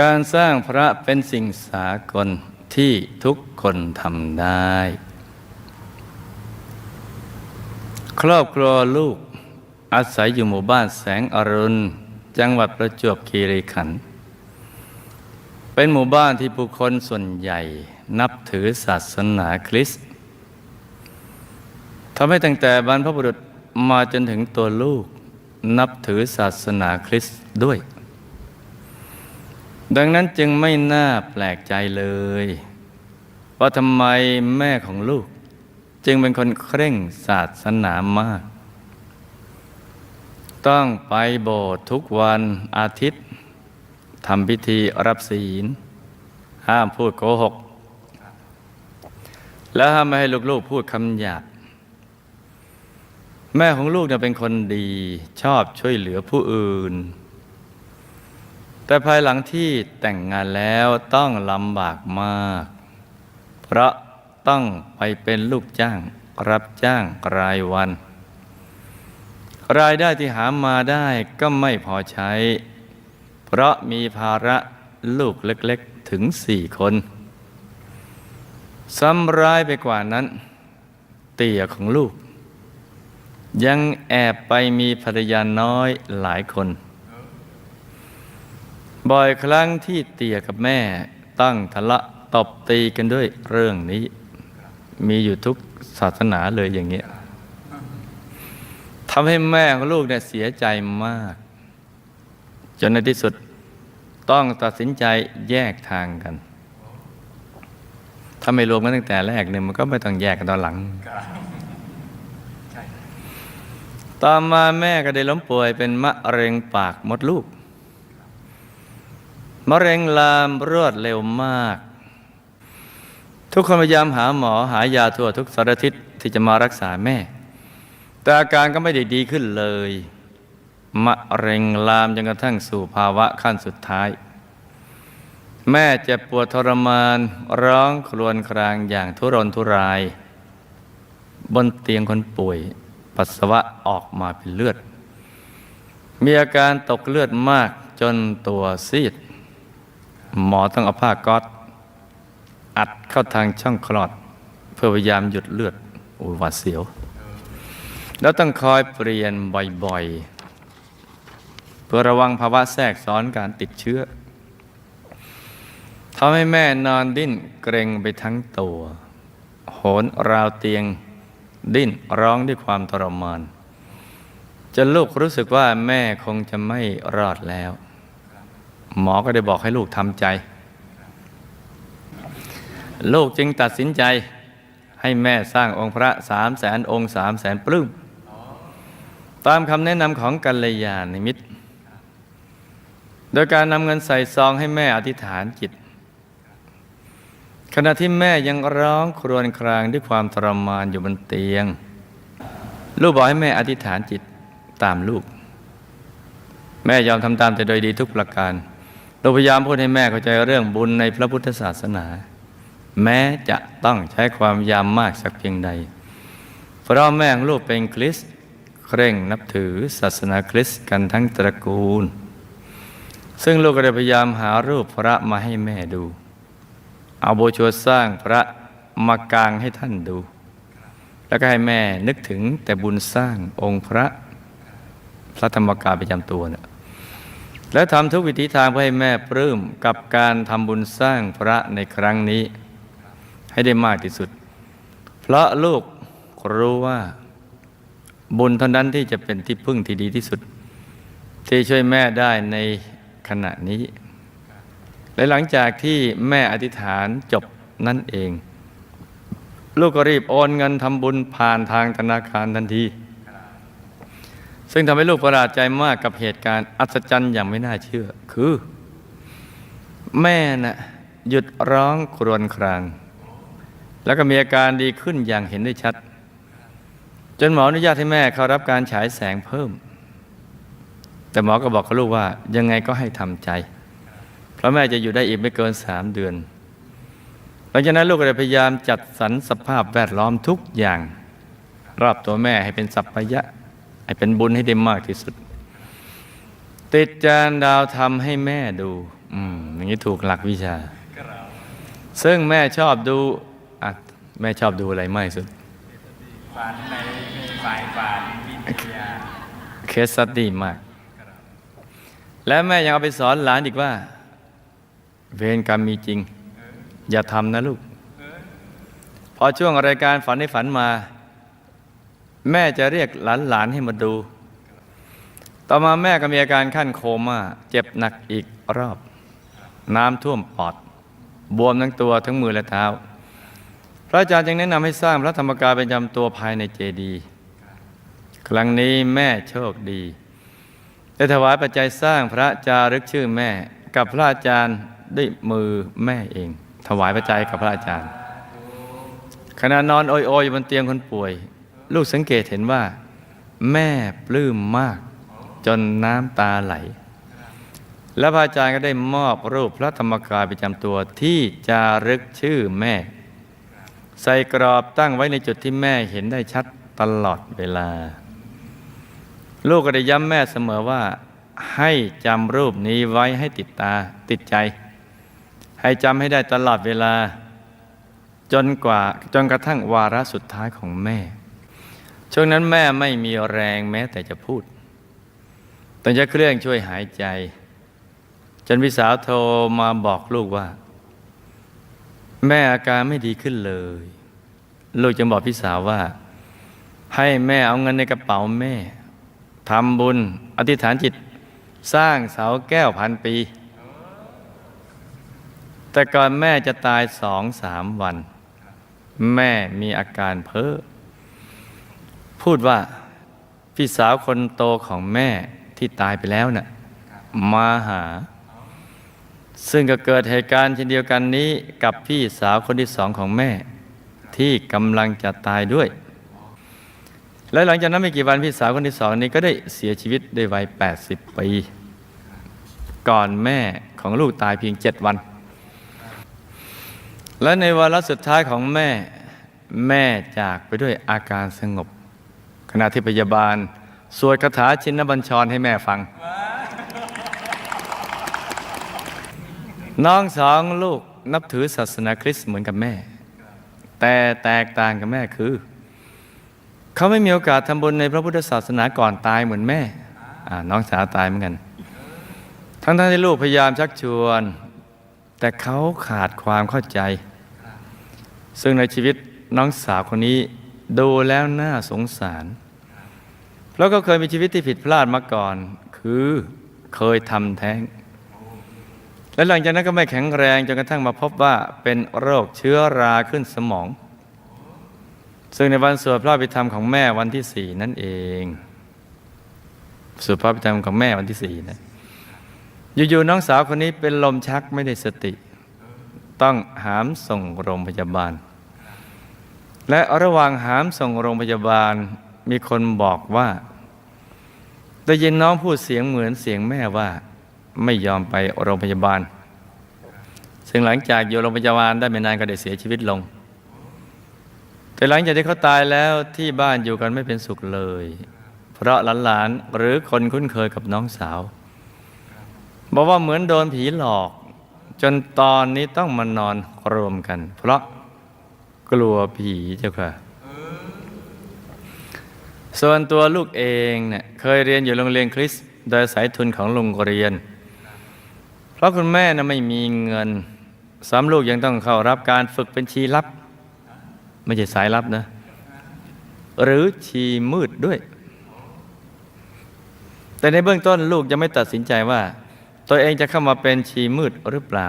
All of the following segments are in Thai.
การสร้างพระเป็นสิ่งสากลที่ทุกคนทำได้ ครอบครัวลูกอาศัยอยู่หมู่บ้านแสงอรุณ จังหวัดประจวบคีรีขันธ์เป็นหมู่บ้านที่ผู้คนส่วนใหญ่นับถือศาสนาคริสต์ทำให้ตั้งแต่บรรพบุรุษมาจนถึงตัวลูกนับถือศาสนาคริสต์ด้วย ดังนั้นจึงไม่น่าแปลกใจเลย ว่าทำไมแม่ของลูก จึงเป็นคนเคร่งศาสนามาก ต้องไปโบสถ์ทุกวันอาทิตย์ทำพิธีรับศีล ห้ามพูดโกหก และห้ามไม่ให้ลูกๆพูดคำหยาบแม่ของลูกเนี่ยเป็นคนดีชอบช่วยเหลือผู้อื่น แต่ภายหลังที่แต่งงานแล้วต้องลำบากมาก เพราะต้องไปเป็นลูกจ้าง รับจ้างรายวัน รายได้ที่หามาได้ก็ไม่พอใช้ เพราะมีภาระลูกเล็กๆถึงสี่คนซ้ำร้ายไปกว่านั้น เตี่ยของลูก ยังแอบไปมีภรรยาน้อยหลายคน บ่อยครั้งที่เตี่ยกับแม่ตั้งทะละตบตีกันด้วยเรื่องนี้ มีอยู่ทุกศาสนาเลยอย่างเงี้ยทำให้แม่ของลูกเนี่ยเสียใจมาก จนในที่สุดต้องตัดสินใจแยกทางกัน ถ้าไม่รวมกันตั้งแต่แรกเนี่ยมันก็ไม่ต้องแยกกันตอนหลัง ต่อมาแม่ก็ได้ล้มป่วยเป็นมะเร็งปากมดลูก มะเร็งลามรวดเร็วมาก ทุกคนพยายามหาหมอหายาทั่วทุกสารทิศที่จะมารักษาแม่ แต่อาการก็ไม่ได้ดีขึ้นเลย มะเร็งลามจนกระทั่งสู่ภาวะขั้นสุดท้าย แม่เจ็บปวดทรมานร้องครวญครางอย่างทุรนทุราย บนเตียงคนป่วยปัสสาวะออกมาเป็นเลือด มีอาการตกเลือดมากจนตัวซีด หมอต้องเอาผ้าก๊อตอัดเข้าทางช่องคลอด เพื่อพยายามหยุดเลือดอุหวาดเสียว แล้วต้องคอยเปลี่ยนบ่อยๆ เพื่อระวังภาวะแทรกซ้อนการติดเชื้อทำให้แม่นอนดิ้นเกรงไปทั้งตัว โหนราวเตียงดิ้นร้องด้วยความทรมานจนลูกรู้สึกว่าแม่คงจะไม่รอดแล้ว หมอก็ได้บอกให้ลูกทำใจ ลูกจึงตัดสินใจให้แม่สร้างองค์พระสามแสนองค์สามแสนปลื้มตามคำแนะนำของกัลยาณมิตร โดยการนำเงินใส่ซองให้แม่อธิษฐานจิต ขณะที่แม่ยังร้องครวญครางด้วยความทรมานอยู่บนเตียง ลูกบอกให้แม่อธิษฐานจิตตามลูก แม่ยอมทำตามแต่โดยดีทุกประการ เราพยายามพูดให้แม่เข้าใจเรื่องบุญในพระพุทธศาสนา แม้จะต้องใช้ความยามมากสักเพียงใด เพราะแม่ของลูกเป็นคริสเคร่งนับถือศาสนาคริสต์กันทั้งตระกูล ซึ่งลูกก็ได้พยายามหารูปพระมาให้แม่ดู เอาโบชัวสร้างพระมากางให้ท่านดู แล้วก็ให้แม่นึกถึงแต่บุญสร้างองค์พระพระธรรมกายประจำตัวเนะี่ย และทำทุกวิธีทางเพื่อให้แม่ปลื้มกับการทำบุญสร้างพระในครั้งนี้ ให้ได้มากที่สุด เพราะลูกรู้ว่า บุญเท่านั้นที่จะเป็นที่พึ่งที่ดีที่สุด ที่ช่วยแม่ได้ในขณะนี้ และหลังจากที่แม่อธิษฐานจบนั่นเอง ลูกก็รีบโอนเงินทำบุญผ่านทางธนาคารทันที ซึ่งทำให้ลูกประหลาดใจมากกับเหตุการณ์อัศจรรย์อย่างไม่น่าเชื่อ คือ แม่น่ะหยุดร้องครวญคราง แล้วก็มีอาการดีขึ้นอย่างเห็นได้ชัด จนหมออนุญาตให้แม่เข้ารับการฉายแสงเพิ่ม แต่หมอก็บอกกับลูกว่ายังไงก็ให้ทำใจ เพราะแม่จะอยู่ได้อีกไม่เกินสามเดือนหลังจากนั้นลูกก็เลยพยายามจัดสรรสภาพแวดล้อมทุกอย่าง รอบตัวแม่ให้เป็นสัพพยะ ให้เป็นบุญให้ได้มากที่สุด ติดจานดาวทำให้แม่ดู อืมอย่างนี้ถูกหลักวิชา ซึ่งแม่ชอบดูอะแม่ชอบดูอะไรมากที่สุดฝันในฝ่ายฝันวิทยาเคสสตดี้มาก และแม่ยังเอาไปสอนหลานอีกว่า เวรกรรมมีจริง อย่าทำนะลูก พอช่วงรายการฝันให้ฝันมา แม่จะเรียกหลานๆให้มาดู ต่อมาแม่ก็มีอาการขั้นโคม่าเจ็บหนักอีกรอบ น้ำท่วมปอด บวมทั้งตัวทั้งมือและเท้า พระอาจารย์จึงแนะนำให้สร้างพระธรรมกายเป็นจำตัวภายในเจดีย์ครั้งนี้แม่โชคดีได้ถวายปัจจัยสร้างพระจารึกชื่อแม่ กับพระอาจารย์ด้วยมือแม่เอง ถวายปัจจัยกับพระอาจารย์ขณะนอนโอยๆอยู่บนเตียงคนป่วย ลูกสังเกตเห็นว่า แม่ปลื้มมาก จนน้ำตาไหล และพระอาจารย์ก็ได้มอบรูปพระธรรมกายประจำตัวที่จารึกชื่อแม่ ใส่กรอบตั้งไว้ในจุดที่แม่เห็นได้ชัดตลอดเวลา ลูกก็ได้ย้ำแม่เสมอว่า ให้จำรูปนี้ไว้ให้ติดตาติดใจ ให้จำให้ได้ตลอดเวลาจนกว่าจนกระทั่งวาระสุดท้ายของแม่ ช่วงนั้นแม่ไม่มีแรงแม้แต่จะพูดต้องใช้เครื่องช่วยหายใจ จนพี่สาวโทรมาบอกลูกว่า แม่อาการไม่ดีขึ้นเลย ลูกจึงบอกพี่สาวว่า ให้แม่เอาเงินในกระเป๋าแม่ทำบุญ อธิษฐานจิตสร้างเสาแก้วพันปี แต่ก่อนแม่จะตายสองสามวัน แม่มีอาการเพ้อ พูดว่าพี่สาวคนโตของแม่ที่ตายไปแล้วน่ะมาหา ซึ่งก็เกิดเหตุการณ์เช่นเดียวกันนี้กับพี่สาวคนที่สองของแม่ ที่กำลังจะตายด้วย และหลังจากนั้นไม่กี่วันพี่สาวคนที่สองนี้ก็ได้เสียชีวิตด้วยวัย 80 ปี ก่อนแม่ของลูกตายเพียงเจ็ดวัน และในวาระสุดท้ายของแม่แม่จากไปด้วยอาการสงบ ขณะที่พยาบาล สวดคาถาชินบัญชรให้แม่ฟัง น้องสองลูกนับถือศาสนาคริสต์เหมือนกับแม่ แต่แตกต่างกับแม่คือ เขาไม่มีโอกาสทำบุญในพระพุทธศาสนาก่อนตายเหมือนแม่ น้องสาวตายเหมือนกัน ทั้งๆที่ลูกพยายามชักชวน แต่เขาขาดความเข้าใจ ซึ่งในชีวิตน้องสาวคนนี้ดูแล้วน่าสงสาร เพราะก็เคยมีชีวิตที่ผิดพลาดมาก่อน คือเคยทำแท้ง และหลังจากนั้นก็ไม่แข็งแรงจนกระทั่งมาพบว่าเป็นโรคเชื้อราขึ้นสมอง ซึ่งในวันสวดพระพิธรรมของแม่วันที่สี่นั่นเองสวดพระพิธรรมของแม่วันที่สี่นะอยู่ๆน้องสาวคนนี้เป็นลมชักไม่ได้สติ ต้องหามส่งโรงพยาบาล และระหว่างหามส่งโรงพยาบาล มีคนบอกว่า ได้ยินน้องพูดเสียงเหมือนเสียงแม่ว่า ไม่ยอมไปโรงพยาบาล ซึ่งหลังจากอยู่โรงพยาบาลได้ไม่นานก็ได้เสียชีวิตลง แต่หลังจากที่เขาตายแล้วที่บ้านอยู่กันไม่เป็นสุขเลย เพราะหลานๆหรือคนคุ้นเคยกับน้องสาว บอกว่าเหมือนโดนผีหลอก จนตอนนี้ต้องมานอนรวมกัน เพราะกลัวผีเจ้าค่ะ ส่วนตัวลูกเองเนี่ยเคยเรียนอยู่โรงเรียนคริสโดยสายทุนของโรงเรียน เพราะคุณแม่นะไม่มีเงินสามลูกยังต้องเข้ารับการฝึกเป็นชีลับ ไม่ใช่สายลับนะ หรือชีมืดด้วย แต่ในเบื้องต้นลูกยังไม่ตัดสินใจว่า ตัวเองจะเข้ามาเป็นชีมืดหรือเปล่า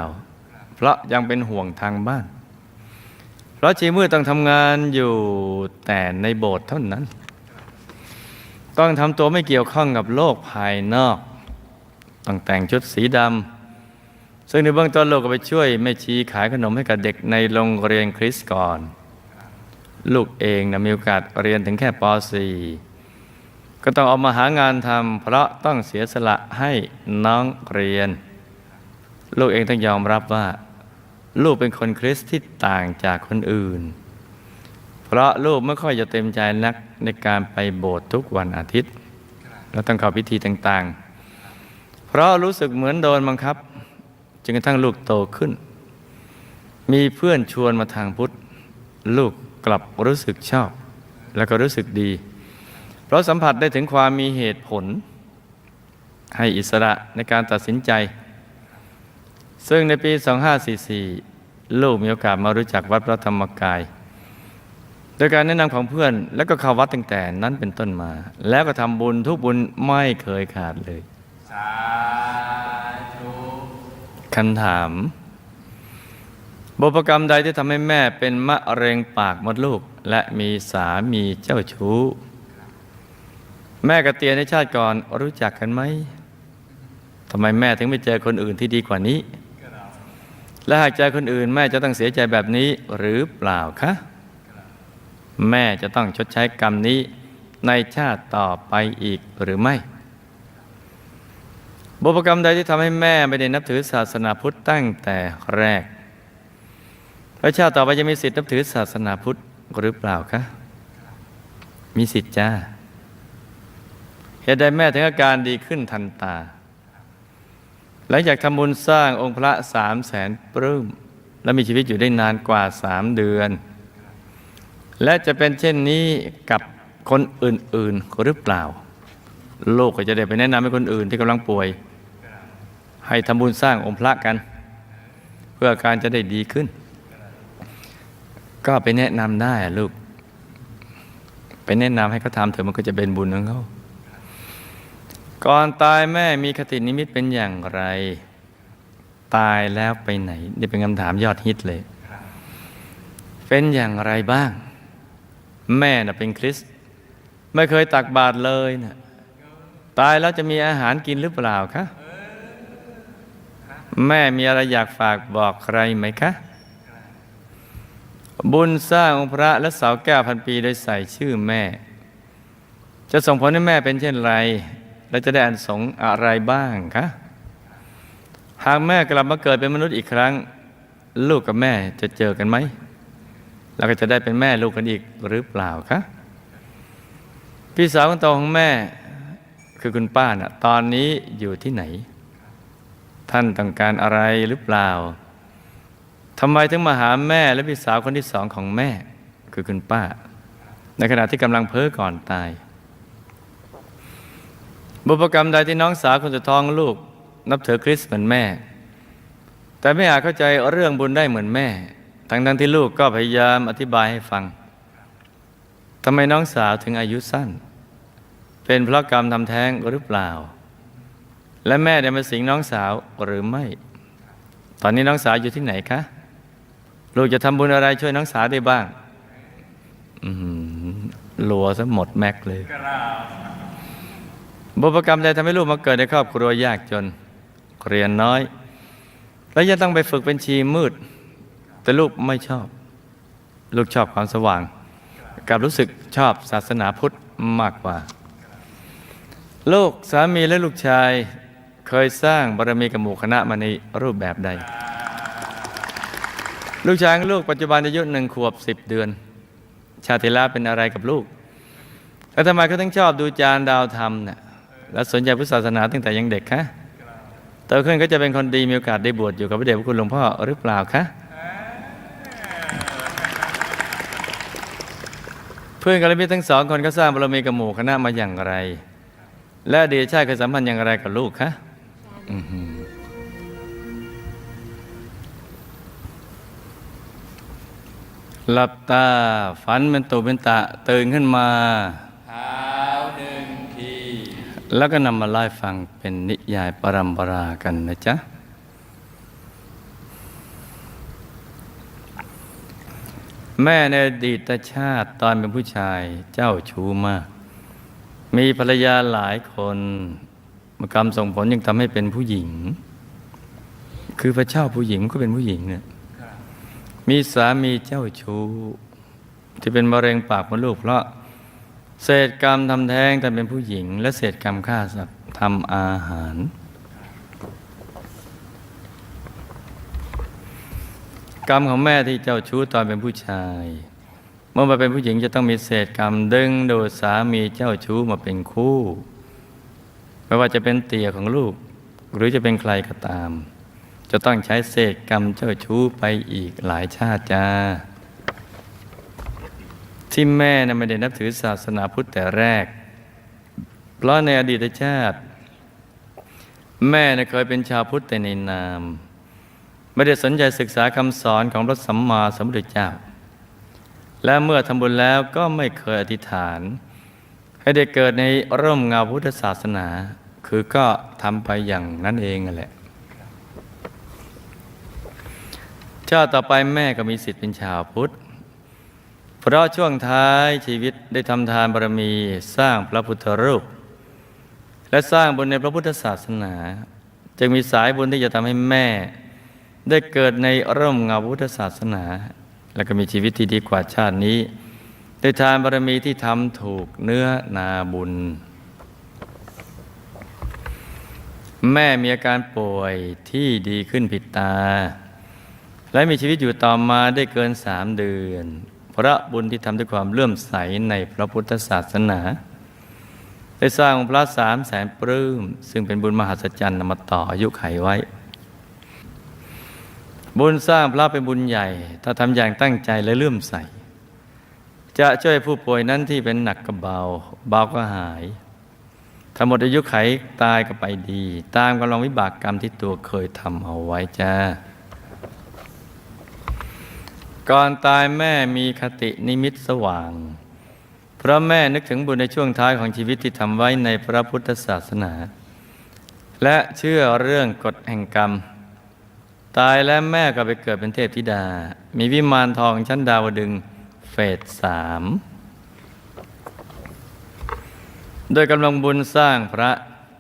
เพราะยังเป็นห่วงทางบ้าน เพราะชีมืดต้องทำงานอยู่แต่ในโบสถ์เท่านั้น ต้องทำตัวไม่เกี่ยวข้องกับโลกภายนอก ต้องแต่งชุดสีดำซึ่งในเบื้องต้นลูกก็ไปช่วยแม่ชีขายขนมให้กับเด็กในโรงเรียนคริสก่อน ลูกเองนะมีโอกาสเรียนถึงแค่ป .4 ก็ต้องออกมาหางานทำเพราะต้องเสียสละให้น้องเรียน ลูกเองต้องยอมรับว่า ลูกเป็นคนคริสที่ต่างจากคนอื่น เพราะลูกไม่ค่อยจะเต็มใจนัก ในการไปโบสถ์ทุกวันอาทิตย์ แล้วต้องเข้าพิธีต่างๆ เพราะรู้สึกเหมือนโดนบังคับจนกระทั่งลูกโตขึ้น มีเพื่อนชวนมาทางพุทธ ลูกกลับรู้สึกชอบ แล้วก็รู้สึกดี เพราะสัมผัสได้ถึงความมีเหตุผล ให้อิสระในการตัดสินใจ ซึ่งในปี 2544 ลูกมีโอกาสมารู้จักวัดพระธรรมกาย โดยการแนะนำของเพื่อนแล้วก็เข้าวัดตั้งแต่นั้นเป็นต้นมา แล้วก็ทำบุญทุกบุญไม่เคยขาดเลยสาธุคำถามบุพกรรมใดที่ทำให้แม่เป็นมะเร็งปากมดลูก และมีสามีเจ้าชู้ แม่กับเตียในชาติก่อนรู้จักกันไหมทำไมแม่ถึงไม่เจอคนอื่นที่ดีกว่านี้ และหากเจอคนอื่นแม่จะต้องเสียใจแบบนี้หรือเปล่าคะ แม่จะต้องชดใช้กรรมนี้ในชาติต่อไปอีกหรือไม่ บุพกรรมใดที่ทำให้แม่ไม่ได้นับถือศาสนาพุทธตั้งแต่แรก พระชาติต่อไปจะมีสิทธินับถือศาสนาพุทธหรือเปล่าคะ มีสิทธิ์จ้า เหตุใดแม่ถึงอาการดีขึ้นทันตา หลังจากทำบุญสร้างองค์พระสามแสนปลื้ม และมีชีวิตอยู่ได้นานกว่าสามเดือน และจะเป็นเช่นนี้กับคนอื่นๆหรือเปล่า โลกก็จะได้ไปแนะนำให้คนอื่นที่กำลังป่วย ให้ทำบุญสร้างองค์พระกัน เพื่ออาการจะได้ดีขึ้น ก็ไปแนะนำได้ลูก ไปแนะนำให้เขาทำเถอะมันก็จะเป็นบุญของเขาก่อนตายแม่มีคตินิมิตเป็นอย่างไร ตายแล้วไปไหน นี่เป็นคำถามยอดฮิตเลย เป็นอย่างไรบ้าง แม่น่ะเป็นคริสต์ไม่เคยตักบาตรเลยนะตายแล้วจะมีอาหารกินหรือเปล่าคะแม่มีอะไรอยากฝากบอกใครไหมคะ บุญสร้างองค์พระและเสาแก้วพันปีโดยใส่ชื่อแม่ จะส่งผลให้แม่เป็นเช่นไร และจะได้อันสงอะไรบ้างคะหากแม่กลับมาเกิดเป็นมนุษย์อีกครั้ง ลูกกับแม่จะเจอกันไหม แล้วก็จะได้เป็นแม่ลูกกันอีกหรือเปล่าคะพี่สาวคนโตของแม่คือคุณป้าน่ะตอนนี้อยู่ที่ไหน ท่านต้องการอะไรหรือเปล่าทำไมถึงมาหาแม่และพี่สาวคนที่สองของแม่ คือคุณป้า ในขณะที่กำลังเพ้อก่อนตาย บุพกรรมใดที่น้องสาวคนสุดท้องลูก นับถือคริสต์เหมือนแม่ แต่ไม่อาจเข้าใจเรื่องบุญได้เหมือนแม่ ทั้งทั้งที่ลูกก็พยายามอธิบายให้ฟังทำไมน้องสาวถึงอายุสั้น เป็นเพราะกรรมทำแท้งหรือเปล่า และแม่ได้มาสิงน้องสาวหรือไม่ ตอนนี้น้องสาวอยู่ที่ไหนคะ ลูกจะทำบุญอะไรช่วยน้องสาวได้บ้างอืมลัวซะหมดแม็กเลยบุพกรรมใดทำให้ลูกมาเกิดในครอบครัวยากจน เรียนน้อย แล้วยังต้องไปฝึกเป็นชีมืด แต่ลูกไม่ชอบ ลูกชอบความสว่าง กับรู้สึกชอบศาสนาพุทธมากกว่า ลูกสามีและลูกชายเคยสร้างบารมีกับหมู่คณะมาในรูปแบบใด ลูกชายลูกปัจจุบันอายุหนึ่งขวบสิบเดือน ชาติล้วเป็นอะไรกับลูก แล้วทำไมเขาถึงชอบดูจานดาวธรรมเนี่ยแล้วสนใจพุทธศาสนาตั้งแต่ยังเด็กคะโตขึ้นก็จะเป็นคนดีมีโอกาสได้บวชอยู่กับพระเดชพระคุณหลวงพ่อหรือเปล่าคะ พื่อนกัลยาณมิตรทั้งสองคนก็สร้างบารมีกับหมู่คณะมาอย่างไร และอดีตชาติเคยสัมพันธ์อย่างไรกับลูกคะอื้อหือหลับตาฝันเป็นตุเป็นตะตื่นขึ้นมาเท้าหนึ่งทีแล้วก็นำมาไล่าให้ฟังเป็นนิยายปรัมปรากันนะจ๊ะ แม่ในอดีตชาติตอนเป็นผู้ชายเจ้าชู้มาก มีภรรยาหลายคนมกรรมส่งผลยังทำให้เป็นผู้หญิง คือพระเจ้าผู้หญิงก็เป็นผู้หญิงเนี่ยมีสามีเจ้าชู้ ที่เป็นมะเร็งปากมดลูกเพราะเศษกรรมทำแท้งแต่เป็นผู้หญิง และเศษกรรมฆ่าสัตว์ทำอาหาร กรรมของแม่ที่เจ้าชู้ตอนเป็นผู้ชาย เมื่อมาเป็นผู้หญิงจะต้องมีเศษกรรมดึงดูดสามีเจ้าชู้มาเป็นคู่ไม่ว่าจะเป็นเตี่ยของลูก หรือจะเป็นใครก็ตาม จะต้องใช้เศษกรรมเจ้าชู้ไปอีกหลายชาติจ้าที่แม่นะไม่ได้นับถือศาสนาพุทธแต่แรก เพราะในอดีตชาติ แม่นะเคยเป็นชาวพุทธแต่ในนาม ไม่ได้สนใจศึกษาคำสอนของพระสัมมาสัมพุทธเจ้า และเมื่อทำบุญแล้วก็ไม่เคยอธิษฐาน ให้ได้เกิดในร่มเงาพุทธศาสนา คือก็ทำไปอย่างนั้นเองนั่นแหละชาติต่อไปแม่ก็มีสิทธิ์เป็นชาวพุทธ เพราะช่วงท้ายชีวิตได้ทำทานบารมีสร้างพระพุทธรูป และสร้างบุญในพระพุทธศาสนาจึงมีสายบุญที่จะทำให้แม่ ได้เกิดในร่มเงาพุทธศาสนา และก็มีชีวิตที่ดีกว่าชาตินี้ด้วยทานบารมีที่ทำถูกเนื้อนาบุญ แม่มีอาการป่วยที่ดีขึ้นผิดตา และมีชีวิตอยู่ต่อมาได้เกินสามเดือนเพราะบุญที่ทำด้วยความเลื่อมใสในพระพุทธศาสนา ได้สร้างองพระสามแสนปลื้ม ซึ่งเป็นบุญมหัศจรรย์นำมาต่ออายุไขไว้ บุญสร้างพระเป็นบุญใหญ่ ถ้าทำอย่างตั้งใจและเลื่อมใส จะช่วยผู้ป่วยนั้นที่เป็นหนักก็เบา เบาก็หายถ้าหมดอายุไขตายก็ไปดี ตามกำลังวิบากกรรมที่ตัวเคยทำเอาไว้จ้า ก่อนตายแม่มีคตินิมิตสว่าง เพราะแม่นึกถึงบุญในช่วงท้ายของชีวิตที่ทำไว้ในพระพุทธศาสนา และเชื่อเรื่องกฎแห่งกรรม ตายแล้วแม่ก็ไปเกิดเป็นเทพธิดา มีวิมานทองชั้นดาวดึงเฟสสามโดยกำลังบุญสร้างพระ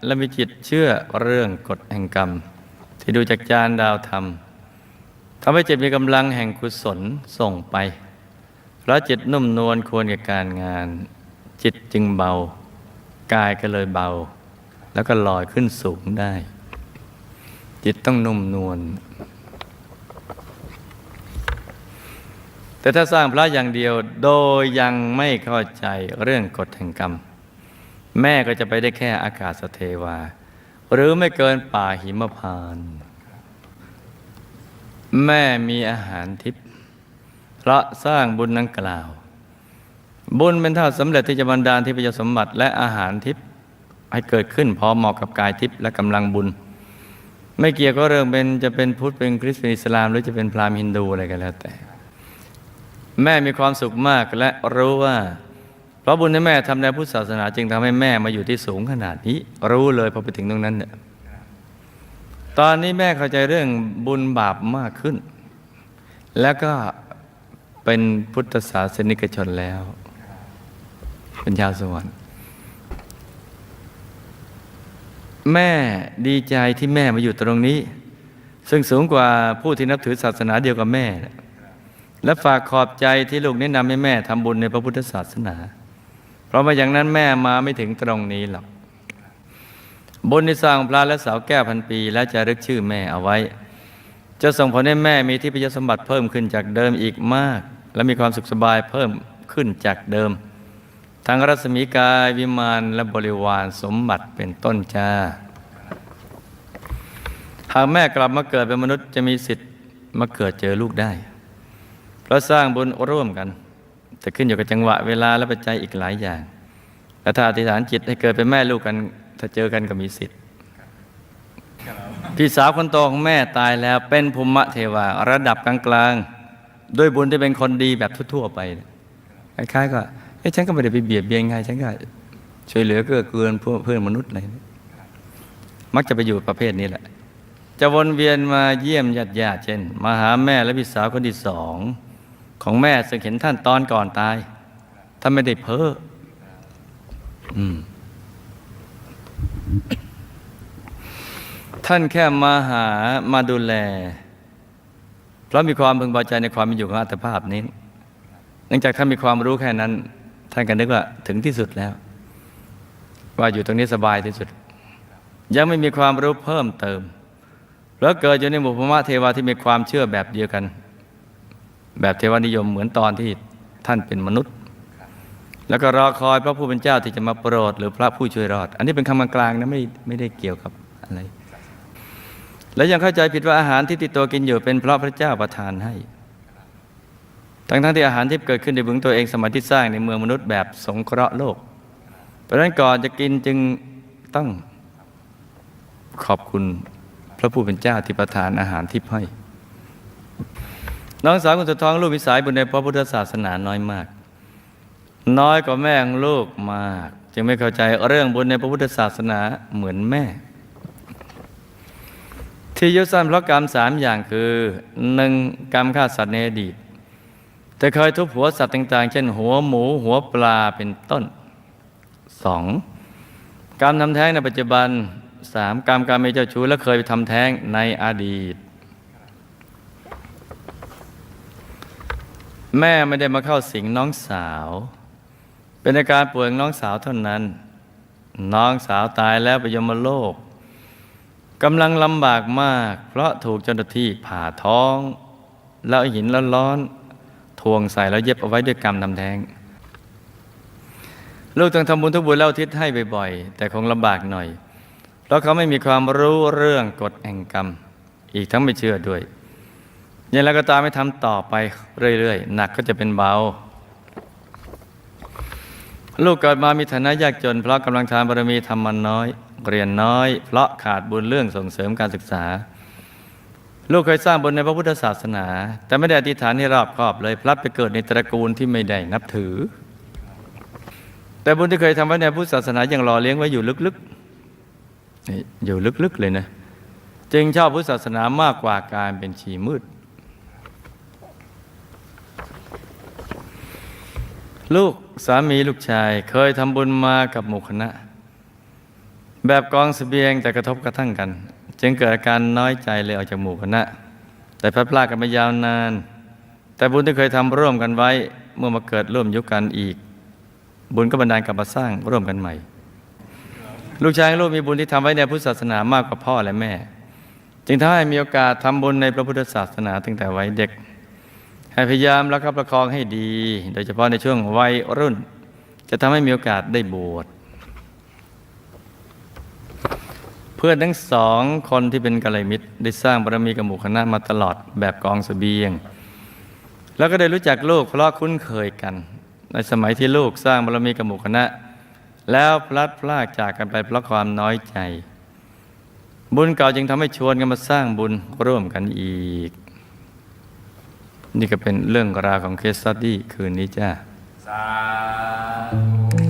และมีจิตเชื่อเรื่องกฎแห่งกรรม ที่ดูจากจานดาวธรรมทำให้จิตมีกำลังแห่งกุศลส่งไปเพราะจิตนุ่มนวลควรกับการงาน จิตจึงเบา กายก็เลยเบา แล้วก็ลอยขึ้นสูงได้ จิตต้องนุ่มนวลแต่ถ้าสร้างพระอย่างเดียวโดยยังไม่เข้าใจเรื่องกฎแห่งกรรม แม่ก็จะไปได้แค่อากาศสเทวา หรือไม่เกินป่าหิมพาน แม่มีอาหารทิพย์เพราะสร้างบุญนังกล่าว บุญเป็นเท่าสำเร็จที่จะบันดาลที่พยสมบัติและอาหารทิพย์ให้เกิดขึ้นพอเหมาะกับกายทิพย์และกำลังบุญ ไม่เกี่ยวก็เรื่องเป็นจะเป็นพุทธเป็นคริสต์เป็นอิสลาม หรือจะเป็นพราหมณ์ฮินดูอะไรก็แล้วแต่ แม่มีความสุขมากและรู้ว่า เพราะบุญที่แม่ทำในพุทธศาสนา จึงทำให้แม่มาอยู่ที่สูงขนาดนี้ รู้เลยพอไปถึงตรงนั้นเนี่ยตอนนี้แม่เข้าใจเรื่องบุญบาปมากขึ้น แล้วก็เป็นพุทธศาสนิกชนแล้วเป็นชาวสวรรค์ แม่ดีใจที่แม่มาอยู่ตรงนี้ ซึ่งสูงกว่าผู้ที่นับถือศาสนาเดียวกับแม่ และฝากขอบใจที่ลูกแนะนำให้แม่ทำบุญในพระพุทธศาสนา เพราะมาอย่างนั้นแม่มาไม่ถึงตรงนี้หรอกบุญที่สร้างพระและสาวแก้วพันปี และจะรึกชื่อแม่เอาไว้ จะส่งผลให้แม่มีที่พยสมบัติเพิ่มขึ้นจากเดิมอีกมาก และมีความสุขสบายเพิ่มขึ้นจากเดิม ทั้งรัศมีกายวิมานและบริวารสมบัติเป็นต้นจ้า หากแม่กลับมาเกิดเป็นมนุษย์จะมีสิทธิ์มาเกิดเจอลูกได้ เพราะสร้างบุญร่วมกัน แต่ขึ้นอยู่กับจังหวะเวลาและปัจจัยอีกหลายอย่างและถ้าอธิษฐานจิตให้เกิดเป็นแม่ลูกกัน ถ้าเจอกันก็มีสิทธิ์ พี่สาวคนโตของแม่ตายแล้วเป็นภูมิเทวาระดับกลางๆด้วยบุญที่เป็นคนดีแบบทั่วๆไปคล้ายๆก็ อ้ฉันก็ไม่ได้ไปเบียดเบียนใครฉันก็ช่วยเหลือเกื้อกูลเพื่อนมนุษย์อะไรมักจะไปอยู่ประเภทนี้แหละ จะวนเวียนมาเยี่ยมญาติญาติเช่น มาหาแม่และพี่สาวคนที่สองของแม่ซึ่งเห็นท่านตอนก่อนตายท่านไม่ได้เพ้ออืมท่านแค่มาหามาดูแล เพราะมีความพึงพอใจในความเป็นอยู่ของอัตภาพนี้ เนื่องจากท่านมีความรู้แค่นั้น ท่านก็นึกว่าถึงที่สุดแล้ว ว่าอยู่ตรงนี้สบายที่สุด ยังไม่มีความรู้เพิ่มเติมแล้วเกิดอยู่ในหมู่พระเทวาที่มีความเชื่อแบบเดียวกัน แบบเทวานิยมเหมือนตอนที่ท่านเป็นมนุษย์ แล้วก็รอคอยพระผู้เป็นเจ้าที่จะมาโปรด หรือพระผู้ช่วยรอด อันนี้เป็นคำกลางๆนะไม่ไม่ได้เกี่ยวกับอะไรและยังเข้าใจผิดว่าอาหารที่ติดตัวกินอยู่เป็นเพราะพระเจ้าประทานให้ ทั้งทั้งๆที่อาหารที่เกิดขึ้นในบึงตัวเองสมัยที่สร้างในเมืองมนุษย์แบบสงเคราะห์โลก เพราะฉะนั้นก่อนจะกินจึงต้องขอบคุณพระผู้เป็นเจ้าที่ประทานอาหารทิพย์ให้น้องสาวคนสุดท้องลูกมีสายบุญในพระพุทธศาสนาน้อยมาก น้อยกว่าแม่ของลูกมาก จึงไม่เข้าใจเรื่องบุญในพระพุทธศาสนาเหมือนแม่ ที่ยุสั้นเพราะกรรมสามอย่างคือหนึ่งกรรมฆ่าสัตว์ในอดีต แต่เคยทุบหัวสัตว์ต่าง ๆ เช่น หัวหมูหัวปลาเป็นต้นสองกรรมทำแท้งในปัจจุบันสามกรรมการไมีเจ้าชู้และเคยไปทำแท้งในอดีต แม่ไม่ได้มาเข้าสิงน้องสาว เป็นอาการป่วยของน้องสาวเท่านั้น น้องสาวตายแล้วไปยมโลกกำลังลำบากมาก เพราะถูกเจ้าหน้าที่ผ่าท้อง แล้วหินร้อนๆ วงใส่แล้วเย็บเอาไว้ด้วยกรรมทำแท้ง ลูกต้องทำบุญทุกบุญแล้วอุทิศให้บ่อยๆ แต่คงลำบากหน่อย เพราะเขาไม่มีความรู้เรื่องกฎแห่งกรรม อีกทั้งไม่เชื่อด้วยยังแล้วก็ตามไม่ทำต่อไปเรื่อยๆ หนักก็จะเป็นเบา ลูกเกิดมามีฐานะยากจน เพราะกำลังทานบารมีทำมันน้อย เรียนน้อย เพราะขาดบุญเรื่องส่งเสริมการศึกษา ลูกเคยสร้างบุญในพระพุทธศาสนา แต่ไม่ได้อธิษฐานให้รอบครอบเลยพลัดไปเกิดในตระกูลที่ไม่ได้นับถือ แต่บุญที่เคยทำไว้ในพุทธศาสนายังรอเลี้ยงไว้อยู่ลึกๆอยู่ลึกๆเลยนะ จึงชอบพุทธศาสนามากกว่าการเป็นชีมืด ลูกสามีลูกชาย เคยทำบุญมากับหมู่คณะ แบบกองสเสบียงแต่กระทบกระทั่งกัน จึงเกิดอาการน้อยใจเลยออกจากหมู่คณะ แต่พลัดพรากกันมายาวนาน แต่บุญที่เคยทำร่วมกันไว้เมื่อมาเกิดร่วมยุคกันอีก บุญก็บันดาลกลับมาสร้างร่วมกันใหม่ ลูกชายลูกมีบุญที่ทำไว้ในพุทธศาสนามากกว่าพ่อและแม่ จึงทำให้มีโอกาสทำบุญในพระพุทธศาสนาตั้งแต่วัยเด็ก ให้พยายามรักคับประคองให้ดี โดยเฉพาะในช่วงวัยรุ่น จะทำให้มีโอกาสได้บวช เพื่อนทั้งสองคนที่เป็นกัลยาณมิตร ได้สร้างบารมีกับหมู่คณะมาตลอดแบบกองสเสบียง แล้วก็ได้รู้จักลูกเพราะคุ้นเคยกัน ในสมัยที่ลูกสร้างบารมีกับหมู่คณะ แล้วพลัดพรากจากกันไปเพราะความน้อยใจ บุญเก่าจึงทำให้ชวนกันมาสร้างบุญร่วมกันอีก นี่ก็เป็นเรื่องราวของเคสสตดี้คืนนี้จ้าสาธุ